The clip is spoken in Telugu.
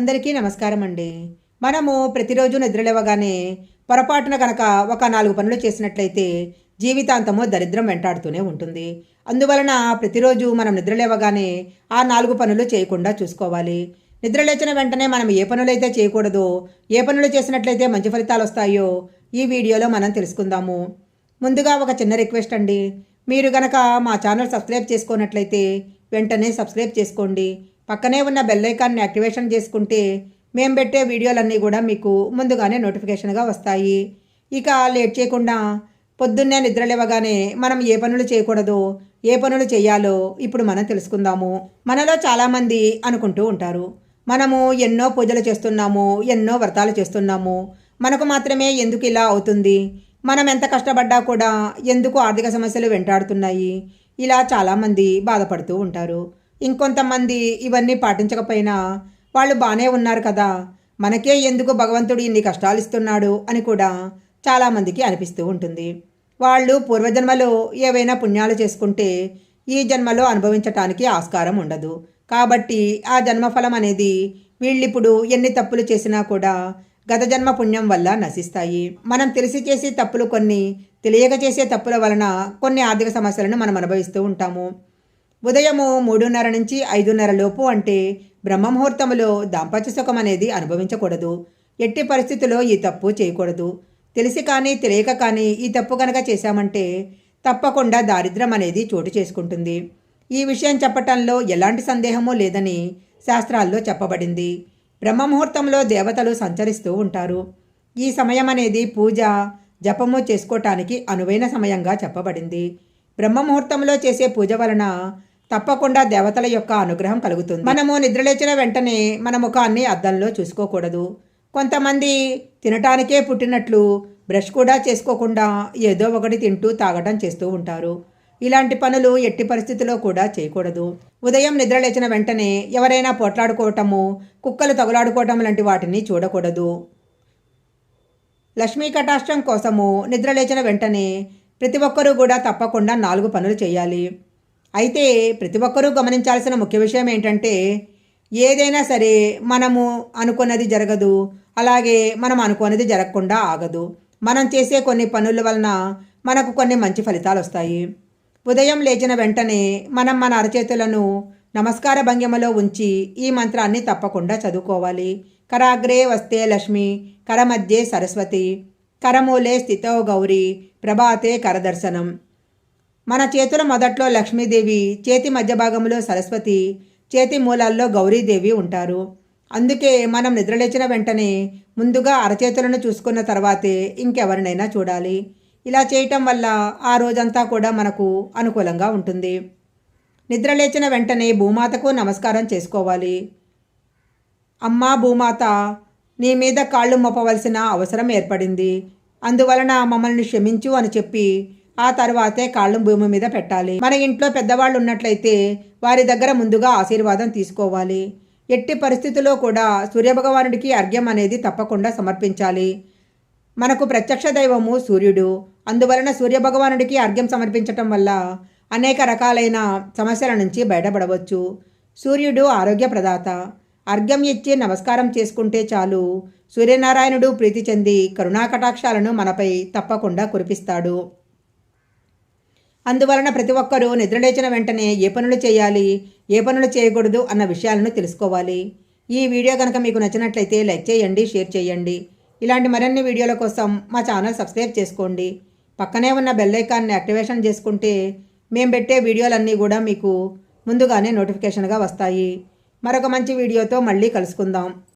అందరికీ నమస్కారం అండి మనము ప్రతిరోజు నిద్రలేవగానే పొరపాటున కనుక ఒక నాలుగు పనులు చేసినట్లయితే జీవితాంతము దరిద్రం వెంటాడుతూనే ఉంటుంది. అందువలన ప్రతిరోజు మనం నిద్రలేవగానే ఆ నాలుగు పనులు చేయకుండా చూసుకోవాలి. నిద్రలేచిన వెంటనే మనం ఏ పనులైతే చేయకూడదో ఏ పనులు చేసినట్లయితే మంచి ఫలితాలు వస్తాయో ఈ వీడియోలో మనం తెలుసుకుందాము. ముందుగా ఒక చిన్న రిక్వెస్ట్ అండి. మీరు గనక మా ఛానల్ సబ్స్క్రైబ్ చేసుకున్నట్లయితే వెంటనే సబ్స్క్రైబ్ చేసుకోండి. పక్కనే ఉన్న బెల్ ఐకాన్ని యాక్టివేషన్ చేసుకుంటే మేము పెట్టే వీడియోలన్నీ కూడా మీకు ముందుగానే నోటిఫికేషన్గా వస్తాయి. ఇక లేట్ చేయకుండా పొద్దున్నే నిద్ర లేవగానే మనం ఏ పనులు చేయకూడదో ఏ పనులు చేయాలో ఇప్పుడు మనం తెలుసుకుందాము. మనలో చాలామంది అనుకుంటూ ఉంటారు. మనము ఎన్నో పూజలు చేస్తున్నాము ఎన్నో వ్రతాలు చేస్తున్నాము. మనకు మాత్రమే ఎందుకు ఇలా అవుతుంది? మనం ఎంత కష్టపడ్డా కూడా ఎందుకు ఆర్థిక సమస్యలు వెంటాడుతున్నాయి? ఇలా చాలామంది బాధపడుతూ ఉంటారు. ఇంకొంతమంది ఇవన్నీ పాటించకపోయినా వాళ్ళు బాగానే ఉన్నారు కదా. మనకే ఎందుకు భగవంతుడు ఇన్ని కష్టాలు ఇస్తున్నాడు అని కూడా చాలామందికి అనిపిస్తూ ఉంటుంది. వాళ్ళు పూర్వజన్మలో ఏవైనా పుణ్యాలు చేసుకుంటే ఈ జన్మలో అనుభవించటానికి ఆస్కారం ఉండదు. కాబట్టి ఆ జన్మఫలం అనేది వీళ్ళిప్పుడు ఎన్ని తప్పులు చేసినా కూడా గత జన్మ పుణ్యం వల్ల నశిస్తాయి. మనం తెలిసి చేసే తప్పులు కొన్ని తెలియక చేసే తప్పుల వలన కొన్ని ఆర్థిక సమస్యలను మనం అనుభవిస్తూ ఉంటాము. ఉదయము మూడున్నర నుంచి ఐదున్నర లోపు అంటే బ్రహ్మముహూర్తములో దాంపత్య సుఖం అనేది అనుభవించకూడదు. ఎట్టి పరిస్థితుల్లో ఈ తప్పు చేయకూడదు. తెలిసి కానీ తెలియక కానీ ఈ తప్పు కనుక చేశామంటే తప్పకుండా దారిద్ర్యం అనేది చోటు చేసుకుంటుంది. ఈ విషయం చెప్పటంలో ఎలాంటి సందేహమూ లేదని శాస్త్రాల్లో చెప్పబడింది. బ్రహ్మముహూర్తంలో దేవతలు సంచరిస్తూ ఉంటారు. ఈ సమయం అనేది పూజ జపము చేసుకోవటానికి అనువైన సమయంగా చెప్పబడింది. బ్రహ్మముహూర్తంలో చేసే పూజ వలన తప్పకుండా దేవతల యొక్క అనుగ్రహం కలుగుతుంది. మనము నిద్రలేచిన వెంటనే మన ముఖాన్ని అద్దంలో చూసుకోకూడదు. కొంతమంది తినటానికే పుట్టినట్లు బ్రష్ కూడా చేసుకోకుండా ఏదో ఒకటి తింటూ తాగటం చేస్తూ ఉంటారు. ఇలాంటి పనులు ఎట్టి పరిస్థితిలో కూడా చేయకూడదు. ఉదయం నిద్రలేచిన వెంటనే ఎవరైనా పోట్లాడుకోవటము కుక్కలు తగులాడుకోవటం లాంటి వాటిని చూడకూడదు. లక్ష్మీ కటాష్టం కోసము నిద్రలేచిన వెంటనే ప్రతి ఒక్కరూ కూడా తప్పకుండా నాలుగు పనులు చేయాలి. అయితే ప్రతి ఒక్కరూ గమనించాల్సిన ముఖ్య విషయం ఏంటంటే ఏదైనా సరే మనము అనుకున్నది జరగదు అలాగే మనం అనుకున్నది జరగకుండా ఆగదు. మనం చేసే కొన్ని పనుల వలన మనకు కొన్ని మంచి ఫలితాలు వస్తాయి. ఉదయం లేచిన వెంటనే మనం మన అరచేతులను నమస్కార భంగిమలో ఉంచి ఈ మంత్రాన్ని తప్పకుండా చదువుకోవాలి. కరాగ్రే వస్తే లక్ష్మి కరమధ్యే సరస్వతి కరమూలే స్థితో గౌరీ ప్రభాతే కరదర్శనం. మన చేతుల మొదట్లో లక్ష్మీదేవి చేతి మధ్య భాగంలో సరస్వతి చేతి మూలాల్లో గౌరీదేవి ఉంటారు. అందుకే మనం నిద్రలేచిన వెంటనే ముందుగా అరచేతులను చూసుకున్న తర్వాతే ఇంకెవరినైనా చూడాలి. ఇలా చేయటం వల్ల ఆ రోజంతా కూడా మనకు అనుకూలంగా ఉంటుంది. నిద్రలేచిన వెంటనే భూమాతకు నమస్కారం చేసుకోవాలి. అమ్మా భూమాత నీ మీద కాళ్ళు మోపవలసిన అవసరం ఏర్పడింది. అందువలన మమ్మల్ని క్షమించు అని చెప్పి ఆ తర్వాతే కాళ్ళు భూమి మీద పెట్టాలి. మన ఇంట్లో పెద్దవాళ్ళు ఉన్నట్లయితే వారి దగ్గర ముందుగా ఆశీర్వాదం తీసుకోవాలి. ఎట్టి పరిస్థితుల్లో కూడా సూర్యభగవానుడికి అర్ఘ్యం అనేది తప్పకుండా సమర్పించాలి. మనకు ప్రత్యక్ష దైవము సూర్యుడు. అందువలన సూర్యభగవానుడికి అర్ఘ్యం సమర్పించటం వల్ల అనేక రకాలైన సమస్యల నుంచి బయటపడవచ్చు. సూర్యుడు ఆరోగ్య ప్రదాత. అర్ఘ్యం ఇచ్చి నమస్కారం చేసుకుంటే చాలు సూర్యనారాయణుడు ప్రీతి చెంది కరుణాకటాక్షాలను మనపై తప్పకుండా కురిపిస్తాడు. అందువలన ప్రతి ఒక్కరూ నిద్రలేచిన వెంటనే ఏ పనులు చేయాలి ఏ పనులు చేయకూడదు అన్న విషయాలను తెలుసుకోవాలి. ఈ వీడియో కనుక మీకు నచ్చినట్లయితే లైక్ చేయండి షేర్ చేయండి. ఇలాంటి మరిన్ని వీడియోల కోసం మా ఛానల్ సబ్స్క్రైబ్ చేసుకోండి. పక్కనే ఉన్న బెల్ ఐకాన్ని యాక్టివేషన్ చేసుకుంటే మేము పెట్టే వీడియోలన్నీ కూడా మీకు ముందుగానే నోటిఫికేషన్గా వస్తాయి. మరొక మంచి వీడియోతో మళ్ళీ కలుసుకుందాం.